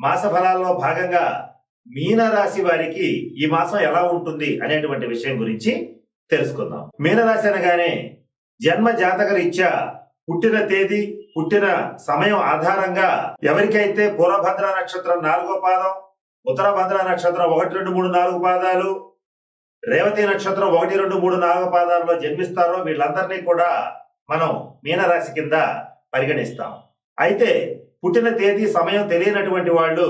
మాస ఫలాల్లో భాగంగా మీనరాశి వారికి ఈ మాసం ఎలా ఉంటుంది అనేటువంటి విషయం గురించి తెలుసుకుందాం. మీనరాశి అనగానే జన్మ జాతక రీత్యా పుట్టిన తేదీ పుట్టిన సమయం ఆధారంగా ఎవరికైతే పూర్వభద్ర నక్షత్రం నాలుగో పాదం ఉత్తర భద్ర నక్షత్రం ఒకటి రెండు మూడు నాలుగు పాదాలు రేవతి నక్షత్రం ఒకటి రెండు మూడు నాలుగు పాదాల్లో జన్మిస్తారో వీళ్ళందరినీ కూడా మనం మీనరాశి కింద పరిగణిస్తాం. అయితే పుట్టిన తేదీ సమయం తెలియనటువంటి వాళ్ళు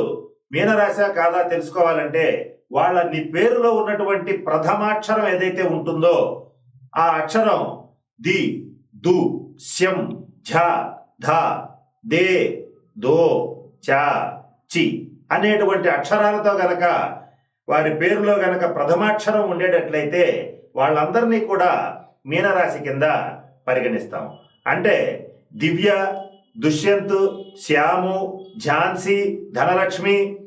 మీనరాశి కాదా తెలుసుకోవాలంటే వాళ్ళ నీ పేరులో ఉన్నటువంటి ప్రథమాక్షరం ఏదైతే ఉంటుందో ఆ అక్షరం ది దు శం ఝ ధ దే దో చ చి అనేటువంటి అక్షరాలతో గనక వారి పేరులో గనక ప్రథమాక్షరం ఉండేటట్లయితే వాళ్ళందరినీ కూడా మీనరాశి కింద పరిగణిస్తాం. అంటే దివ్య దుష్యంత్ శ్యాము ఝాన్సీ ధనలక్ష్మి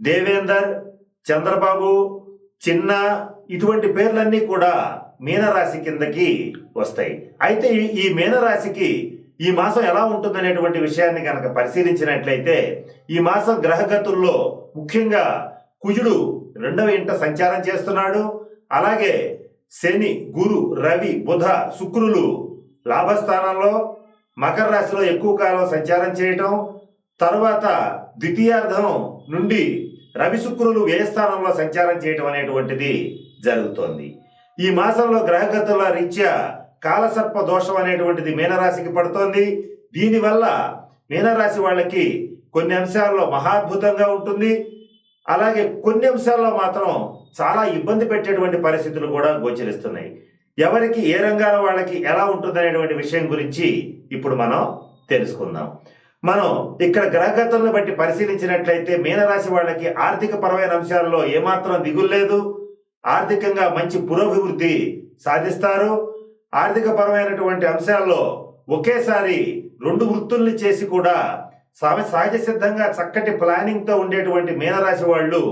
దేవేందర్ చంద్రబాబు చిన్న ఇటువంటి పేర్లన్నీ కూడా మీనరాశి కిందకి వస్తాయి. అయితే ఈ- మీనరాశికి ఈ మాసం ఎలా ఉంటుందనేటువంటి విషయాన్ని కనుక పరిశీలించినట్లయితే ఈ మాసం గ్రహగతుల్లో ముఖ్యంగా కుజుడు రెండవ ఇంట సంచారం చేస్తున్నాడు. అలాగే శని గురు రవి బుధ శుక్రులు లాభస్థానంలో మకర రాశిలో ఎక్కువ కాలం సంచారం చేయటం తరువాత ద్వితీయార్థం నుండి రవి శుక్రులు వ్యయస్థానంలో సంచారం చేయటం అనేటువంటిది జరుగుతోంది. ఈ మాసంలో గ్రహగతుల రీత్యా కాలసర్ప దోషం అనేటువంటిది మీనరాశికి పడుతోంది. దీనివల్ల మీనరాశి వాళ్ళకి కొన్ని అంశాల్లో మహాద్భుతంగా ఉంటుంది. అలాగే కొన్ని అంశాల్లో మాత్రం చాలా ఇబ్బంది పెట్టేటువంటి పరిస్థితులు కూడా గోచరిస్తున్నాయి. ఎవరికి ఏ రంగాల వాళ్ళకి ఎలా ఉంటుందనేటువంటి విషయం గురించి ఇప్పుడు మనం తెలుసుకుందాం. మనం ఇక్కడ గ్రహగతులను బట్టి పరిశీలించినట్లయితే మీనరాశి వాళ్ళకి ఆర్థిక పరమైన అంశాల్లో ఏమాత్రం దిగులు లేదు. ఆర్థికంగా మంచి పురోభివృద్ధి సాధిస్తారు. ఆర్థిక పరమైనటువంటి అంశాల్లో ఒకేసారి రెండు వృత్తుల్ని చేసి కూడా సహజ సిద్ధంగా చక్కటి ప్లానింగ్తో ఉండేటువంటి మీనరాశి వాళ్ళు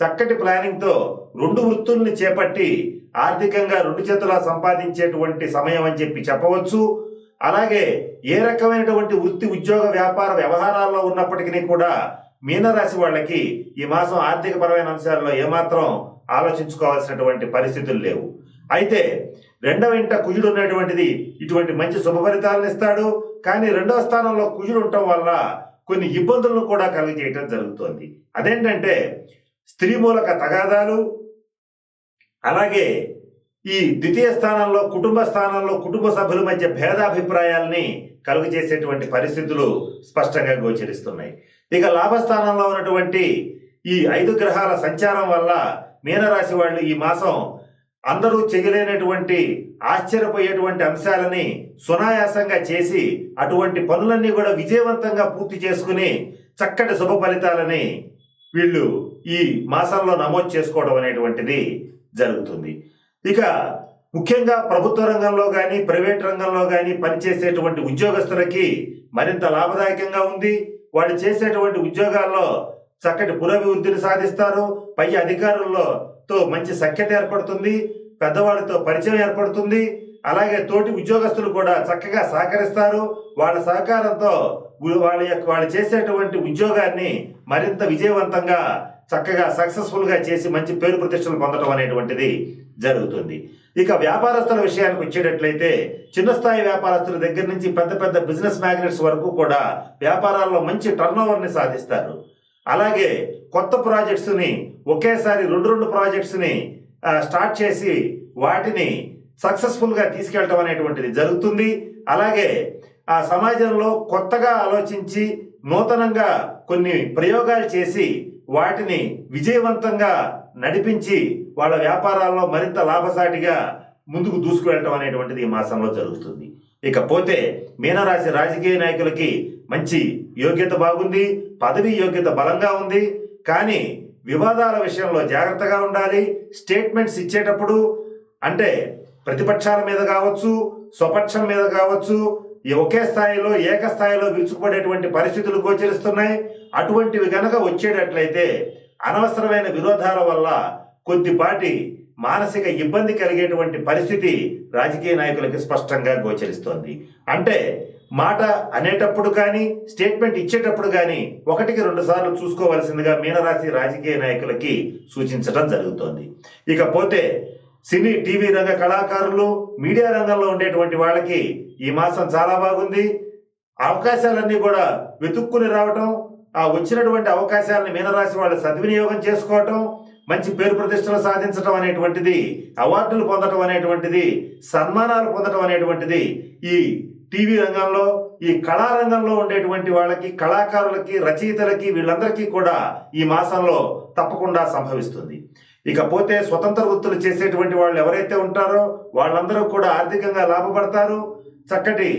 చక్కటి ప్లానింగ్తో రెండు వృత్తుల్ని చేపట్టి ఆర్థికంగా రెండు చేతులా సంపాదించేటువంటి సమయం అని చెప్పి చెప్పవచ్చు. అలాగే ఏ రకమైనటువంటి వృత్తి ఉద్యోగ వ్యాపార వ్యవహారాల్లో ఉన్నప్పటికీ కూడా మీనరాశి వాళ్ళకి ఈ మాసం ఆర్థిక పరమైన అంశాల్లో ఏమాత్రం ఆలోచించుకోవాల్సినటువంటి పరిస్థితులు లేవు. అయితే రెండవ ఇంట కుజుడు ఉన్నటువంటిది ఇటువంటి మంచి శుభ ఫలితాలను ఇస్తాడు. కానీ రెండవ స్థానంలో కుజుడు ఉండటం వల్ల కొన్ని ఇబ్బందులను కూడా కలిగజేయటం జరుగుతోంది. అదేంటంటే స్త్రీ మూలక తగాదాలు అలాగే ఈ ద్వితీయ స్థానంలో కుటుంబ స్థానంలో కుటుంబ సభ్యుల మధ్య భేదాభిప్రాయాల్ని కలుగు చేసేటువంటి పరిస్థితులు స్పష్టంగా గోచరిస్తున్నాయి. ఇక లాభస్థానంలో ఉన్నటువంటి ఈ ఐదు గ్రహాల సంచారం వల్ల మీనరాశి వాళ్ళు ఈ మాసం అందరూ చెయ్యలేనటువంటి ఆశ్చర్యపోయేటువంటి అంశాలని సునాయాసంగా చేసి అటువంటి పనులన్నీ కూడా విజయవంతంగా పూర్తి చేసుకుని చక్కటి శుభ ఫలితాలని వీళ్ళు ఈ మాసంలో నమోదు చేసుకోవడం అనేటువంటిది జరుగుతుంది. ఇక ముఖ్యంగా ప్రభుత్వ రంగంలో కానీ ప్రైవేట్ రంగంలో కానీ పనిచేసేటువంటి ఉద్యోగస్తులకి మరింత లాభదాయకంగా ఉంది. వాళ్ళు చేసేటువంటి ఉద్యోగాల్లో చక్కటి పురోభివృద్ధిని సాధిస్తారు. పై అధికారుల్లో తో మంచి సఖ్యత ఏర్పడుతుంది. పెద్దవాళ్ళతో పరిచయం ఏర్పడుతుంది. అలాగే తోటి ఉద్యోగస్తులు కూడా చక్కగా సహకరిస్తారు. వాళ్ళ సహకారంతో వాళ్ళ యొక్క వాళ్ళు చేసేటువంటి ఉద్యోగాన్ని మరింత విజయవంతంగా చక్కగా సక్సెస్ఫుల్గా చేసి మంచి పేరు ప్రతిష్టలు పొందడం అనేటువంటిది జరుగుతుంది. ఇక వ్యాపారస్తుల విషయానికి వచ్చేటట్లయితే చిన్న స్థాయి వ్యాపారస్తుల దగ్గర నుంచి పెద్ద పెద్ద బిజినెస్ మ్యాగ్నెట్స్ వరకు కూడా వ్యాపారాల్లో మంచి టర్న్ ఓవర్ని సాధిస్తారు. అలాగే కొత్త ప్రాజెక్ట్స్ని ఒకేసారి రెండు రెండు ప్రాజెక్ట్స్ని స్టార్ట్ చేసి వాటిని సక్సెస్ఫుల్గా తీసుకెళ్ళటం అనేటువంటిది జరుగుతుంది. అలాగే ఆ సమాజంలో కొత్తగా ఆలోచించి నూతనంగా కొన్ని ప్రయోగాలు చేసి వాటిని విజయవంతంగా నడిపించి వాళ్ళ వ్యాపారాల్లో మరింత లాభసాటిగా ముందుకు దూసుకువెళ్ళటం అనేటువంటిది ఈ మాసంలో జరుగుతుంది. ఇకపోతే మీనరాశి రాజకీయ నాయకులకి మంచి యోగ్యత బాగుంది పదవి యోగ్యత బలంగా ఉంది. కానీ వివాదాల విషయంలో జాగ్రత్తగా ఉండాలి. స్టేట్మెంట్స్ ఇచ్చేటప్పుడు అంటే ప్రతిపక్షాల మీద కావచ్చు స్వపక్షం మీద కావచ్చు ఈ ఒకే స్థాయిలో ఏకస్థాయిలో విరుచుకుపడేటువంటి పరిస్థితులు గోచరిస్తున్నాయి. అటువంటివి గనక వచ్చేటట్లయితే అనవసరమైన విరోధాల వల్ల కొద్దిపాటి మానసిక ఇబ్బంది కలిగేటువంటి పరిస్థితి రాజకీయ నాయకులకి స్పష్టంగా గోచరిస్తోంది. అంటే మాట అనేటప్పుడు కానీ స్టేట్మెంట్ ఇచ్చేటప్పుడు కానీ ఒకటికి రెండు సార్లు చూసుకోవాల్సిందిగా మీనరాశి రాజకీయ నాయకులకి సూచించడం జరుగుతోంది. ఇకపోతే సినీ టీవీ రంగ కళాకారులు మీడియా రంగంలో ఉండేటువంటి వాళ్ళకి ఈ మాసం చాలా బాగుంది. అవకాశాలన్నీ కూడా వెతుక్కుని రావటం ఆ వచ్చినటువంటి అవకాశాలను మీనరాశి వాళ్ళు సద్వినియోగం చేసుకోవటం మంచి పేరు ప్రతిష్టలు సాధించడం అనేటువంటిది అవార్డులు పొందటం అనేటువంటిది సన్మానాలు పొందటం అనేటువంటిది ఈ టీవీ రంగంలో ఈ కళారంగంలో ఉండేటువంటి వాళ్ళకి కళాకారులకి రచయితలకి వీళ్ళందరికీ కూడా ఈ మాసంలో తప్పకుండా సంభవిస్తుంది. ఇకపోతే స్వతంత్ర వృత్తులు చేసేటువంటి వాళ్ళు ఎవరైతే ఉంటారో వాళ్ళందరూ కూడా ఆర్థికంగా లాభపడతారు చక్కటి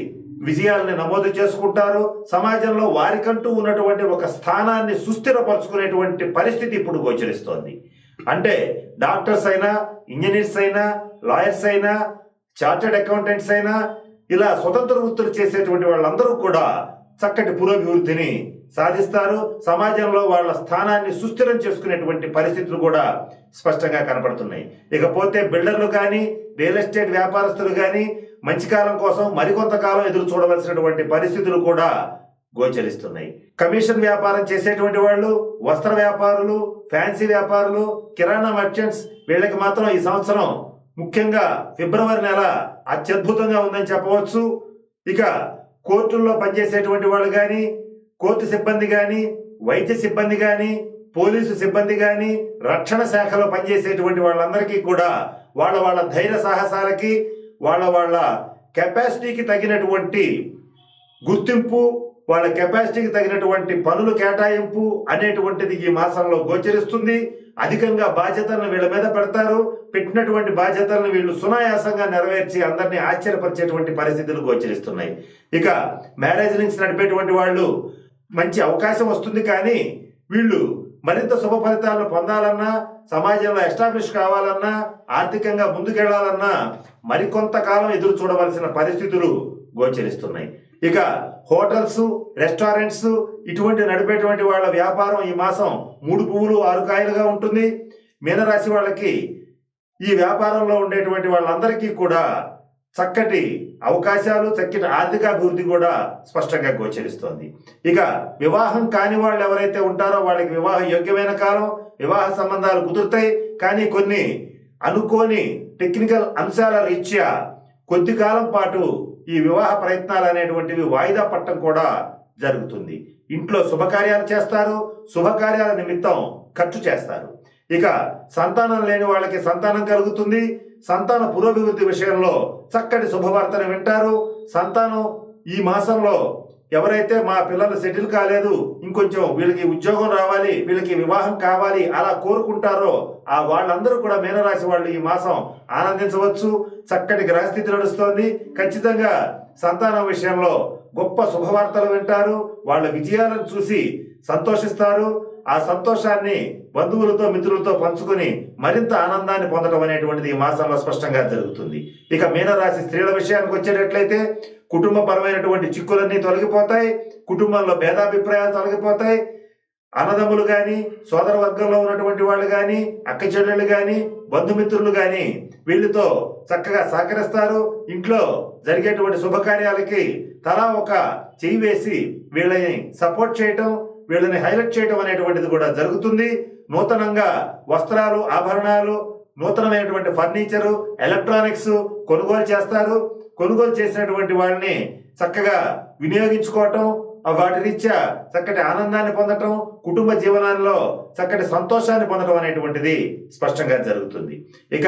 విజయాల్ని నమోదు చేసుకుంటారు సమాజంలో వారికంటూ ఉన్నటువంటి ఒక స్థానాన్ని సుస్థిరపరుచుకునేటువంటి పరిస్థితి ఇప్పుడు గోచరిస్తోంది. అంటే డాక్టర్స్ అయినా ఇంజనీర్స్ అయినా లాయర్స్ అయినా చార్టెడ్ అకౌంటెంట్స్ అయినా ఇలా స్వతంత్ర వృత్తులు చేసేటువంటి వాళ్ళందరూ కూడా చక్కటి పురోభివృద్ధిని సాధిస్తారు. సమాజంలో వాళ్ళ స్థానాన్ని సుస్థిరం చేసుకునేటువంటి పరిస్థితులు కూడా స్పష్టంగా కనపడుతున్నాయి. ఇకపోతే బిల్డర్లు కానీ రియల్ ఎస్టేట్ వ్యాపారస్తులు కానీ మంచి కాలం కోసం మరికొంతకాలం ఎదురు చూడవలసినటువంటి పరిస్థితులు కూడా గోచరిస్తున్నాయి. కమిషన్ వ్యాపారం చేసేటువంటి వాళ్ళు వస్త్ర వ్యాపారులు ఫ్యాన్సీ వ్యాపారులు కిరాణా మర్చెంట్స్ వీళ్ళకి మాత్రం ఈ సంవత్సరం ముఖ్యంగా ఫిబ్రవరి నెల అత్యద్భుతంగా ఉందని చెప్పవచ్చు. ఇక కోర్టుల్లో పనిచేసేటువంటి వాళ్ళు కానీ కోర్టు సిబ్బంది కానీ వైద్య సిబ్బంది కానీ పోలీసు సిబ్బంది కానీ రక్షణ శాఖలో పనిచేసేటువంటి వాళ్ళందరికీ కూడా వాళ్ళ వాళ్ళ ధైర్య సాహసాలకి వాళ్ళ వాళ్ళ కెపాసిటీకి తగినటువంటి గుర్తింపు వాళ్ళ కెపాసిటీకి తగినటువంటి పనులు కేటాయింపు అనేటువంటిది ఈ మాసంలో గోచరిస్తుంది. అధికంగా బాధ్యతలను వీళ్ళ మీద పెడతారు. పెట్టినటువంటి బాధ్యతలను వీళ్ళు సునాయాసంగా నెరవేర్చి అందరినీ ఆశ్చర్యపరిచేటువంటి పరిస్థితులు గోచరిస్తున్నాయి. ఇక మ్యారేజ్ లింక్స్ నడిపేటువంటి వాళ్ళు మంచి అవకాశం వస్తుంది కానీ వీళ్ళు మరింత శుభ ఫలితాలను పొందాలన్నా సమాజంలో ఎస్టాబ్లిష్ కావాలన్నా ఆర్థికంగా ముందుకెళ్ళాలన్నా మరికొంతకాలం ఎదురు చూడవలసిన పరిస్థితులు గోచరిస్తున్నాయి. ఇక హోటల్స్ రెస్టారెంట్స్ ఇటువంటి నడిపేటువంటి వాళ్ళ వ్యాపారం ఈ మాసం మూడు పువ్వులు ఆరు కాయలుగా ఉంటుంది. మీనరాశి వాళ్ళకి ఈ వ్యాపారంలో ఉండేటువంటి వాళ్ళందరికీ కూడా చక్కటి అవకాశాలు చక్కటి ఆర్థికాభివృద్ధి కూడా స్పష్టంగా గోచరిస్తోంది. ఇక వివాహం కాని వాళ్ళు ఎవరైతే ఉంటారో వాళ్ళకి వివాహ యోగ్యమైన కాలం వివాహ సంబంధాలు కుదురుతాయి. కానీ కొన్ని అనుకోని టెక్నికల్ అంశాల రీత్యా కొద్ది కాలం పాటు ఈ వివాహ ప్రయత్నాలు అనేటువంటివి వాయిదా పట్టడం కూడా జరుగుతుంది. ఇంట్లో శుభకార్యాలు చేస్తారు శుభకార్యాల నిమిత్తం ఖర్చు చేస్తారు. ఇక సంతానం లేని వాళ్ళకి సంతానం కలుగుతుంది. సంతాన పురోభివృద్ధి విషయంలో చక్కటి శుభవార్తను వింటారు. సంతానం ఈ మాసంలో ఎవరైతే మా పిల్లలు సెటిల్ కాలేదు ఇంకొంచెం వీళ్ళకి ఉద్యోగం రావాలి వీళ్ళకి వివాహం కావాలి అలా కోరుకుంటారో ఆ వాళ్ళందరూ కూడా మీనరాశి వాళ్ళు ఈ మాసం ఆనందించవచ్చు. చక్కటి గ్రహస్థితి నడుస్తోంది. ఖచ్చితంగా సంతానం విషయంలో గొప్ప శుభవార్తలు వింటారు. వాళ్ళ విజయాలను చూసి సంతోషిస్తారు. ఆ సంతోషాన్ని బంధువులతో మిత్రులతో పంచుకొని మరింత ఆనందాన్ని పొందడం అనేటువంటిది ఈ మాసంలో స్పష్టంగా జరుగుతుంది. ఇక మీనరాశి స్త్రీల విషయానికి వచ్చేటట్లయితే కుటుంబపరమైనటువంటి చిక్కులన్నీ తొలగిపోతాయి కుటుంబంలో భేదాభిప్రాయాలు తొలగిపోతాయి. అన్నదమ్ములు కానీ సోదర వర్గంలో ఉన్నటువంటి వాళ్ళు కానీ అక్క చెల్లెళ్ళు కానీ బంధుమిత్రులు కానీ వీళ్ళతో చక్కగా సహకరిస్తారు. ఇంట్లో జరిగేటువంటి శుభకార్యాలకి తలా ఒక చెయ్యి వేసి వీళ్ళని సపోర్ట్ చేయటం వీళ్ళని హైలైట్ చేయటం అనేటువంటిది కూడా జరుగుతుంది. నూతనంగా వస్త్రాలు ఆభరణాలు నూతనమైనటువంటి ఫర్నిచరు ఎలక్ట్రానిక్స్ కొనుగోలు చేస్తారు. కొనుగోలు చేసినటువంటి వాళ్ళని చక్కగా వినియోగించుకోవటం వాటి రీత్యా చక్కటి ఆనందాన్ని పొందటం కుటుంబ జీవనాల్లో చక్కటి సంతోషాన్ని పొందడం అనేటువంటిది స్పష్టంగా జరుగుతుంది. ఇక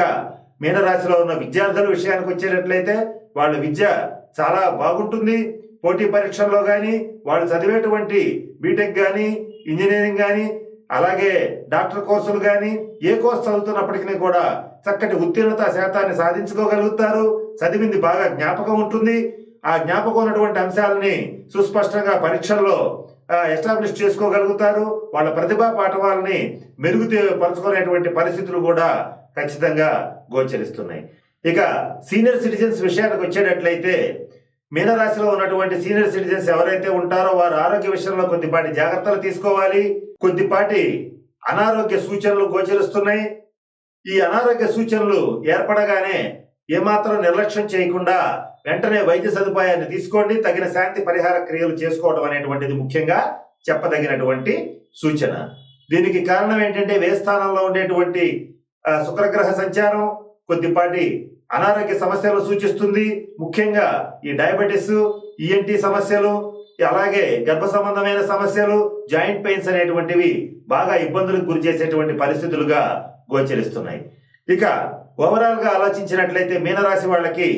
మీనరాశిలో ఉన్న విద్యార్థుల విషయానికి వచ్చేటట్లయితే వాళ్ళ విద్య చాలా బాగుంటుంది. పోటీ పరీక్షల్లో కానీ వాళ్ళు చదివేటువంటి బీటెక్ కానీ ఇంజనీరింగ్ కానీ అలాగే డాక్టర్ కోర్సులు కానీ ఏ కోర్సు చదువుతున్నప్పటికీ కూడా చక్కటి ఉత్తీర్ణత శాతాన్ని సాధించుకోగలుగుతారు. చదివింది బాగా జ్ఞాపకం ఉంటుంది. ఆ జ్ఞాపకం ఉన్నటువంటి అంశాలని సుస్పష్టంగా పరీక్షల్లో ఎస్టాబ్లిష్ చేసుకోగలుగుతారు. వాళ్ళ ప్రతిభా పాఠవాలని మెరుగు పరుచుకునేటువంటి పరిస్థితులు కూడా ఖచ్చితంగా గోచరిస్తున్నాయి. ఇక సీనియర్ సిటిజన్స్ విషయానికి వచ్చేటట్లయితే మీనరాశిలో ఉన్నటువంటి సీనియర్ సిటిజన్స్ ఎవరైతే ఉంటారో వారు ఆరోగ్య విషయంలో కొద్దిపాటి జాగ్రత్తలు తీసుకోవాలి. కొద్దిపాటి అనారోగ్య సూచనలు గోచరిస్తున్నాయి. ఈ అనారోగ్య సూచనలు ఏర్పడగానే ఏమాత్రం నిర్లక్ష్యం చేయకుండా వెంటనే వైద్య సదుపాయాన్ని తీసుకోండి. తగిన శాంతి పరిహార క్రియలు చేసుకోవడం అనేటువంటిది ముఖ్యంగా చెప్పదగినటువంటి సూచన. దీనికి కారణం ఏంటంటే వే స్థానంలో ఉండేటువంటి శుక్రగ్రహ సంచారం కొద్దిపాటి అనారోగ్య సమస్యలు సూచిస్తుంది. ముఖ్యంగా ఈ డయాబెటిస్ ఈఎన్టీ సమస్యలు అలాగే గర్భ సంబంధమైన సమస్యలు జాయింట్ పెయిన్స్ అనేటువంటివి బాగా ఇబ్బందులకు గురి చేసేటువంటి పరిస్థితులుగా గోచరిస్తున్నాయి. ఇక ఓవరాల్గా ఆలోచించినట్లయితే మీనరాశి వాళ్ళకి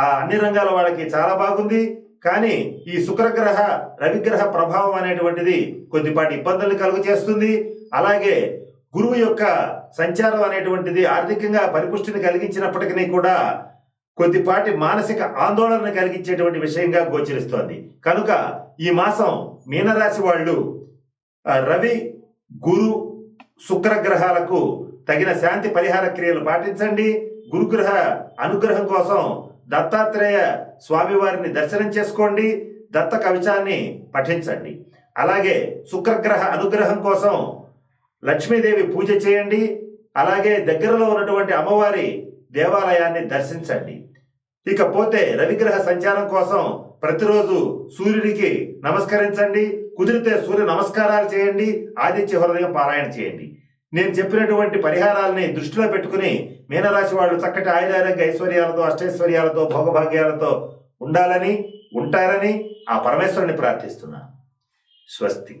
ఆ అన్ని రంగాల వాళ్ళకి చాలా బాగుంది. కానీ ఈ శుక్రగ్రహ రవిగ్రహ ప్రభావం అనేటువంటిది కొద్దిపాటి ఇబ్బందులు కలుగు చేస్తుంది అలాగే గురువు యొక్క సంచారం అనేటువంటిది ఆర్థికంగా పరిపుష్టిని కలిగించినప్పటికీ కూడా కొద్దిపాటి మానసిక ఆందోళన కలిగించేటువంటి విషయంగా గోచరిస్తోంది. కనుక ఈ మాసం మీనరాశి వాళ్ళు రవి గురు శుక్రగ్రహాలకు తగిన శాంతి పరిహార క్రియలు పాటించండి. గురుగ్రహ అనుగ్రహం కోసం దత్తాత్రేయ స్వామివారిని దర్శనం చేసుకోండి. దత్త కవచాన్ని పఠించండి. అలాగే శుక్రగ్రహ అనుగ్రహం కోసం లక్ష్మీదేవి పూజ చేయండి. అలాగే దగ్గరలో ఉన్నటువంటి అమ్మవారి దేవాలయాన్ని దర్శించండి. ఇకపోతే రవిగ్రహ సంచారం కోసం ప్రతిరోజు సూర్యుడికి నమస్కరించండి. కుదిరితే సూర్య నమస్కారాలు చేయండి. ఆదిత్య హృదయం పారాయణ చేయండి. నేను చెప్పినటువంటి పరిహారాలని దృష్టిలో పెట్టుకుని మీనరాశి వాళ్ళు చక్కటి ఆయుధారోగ్య ఐశ్వర్యాలతో అష్టైశ్వర్యాలతో భోగభాగ్యాలతో ఉండాలని ఉంటారని ఆ పరమేశ్వరుని ప్రార్థిస్తున్నాను. స్వస్తి.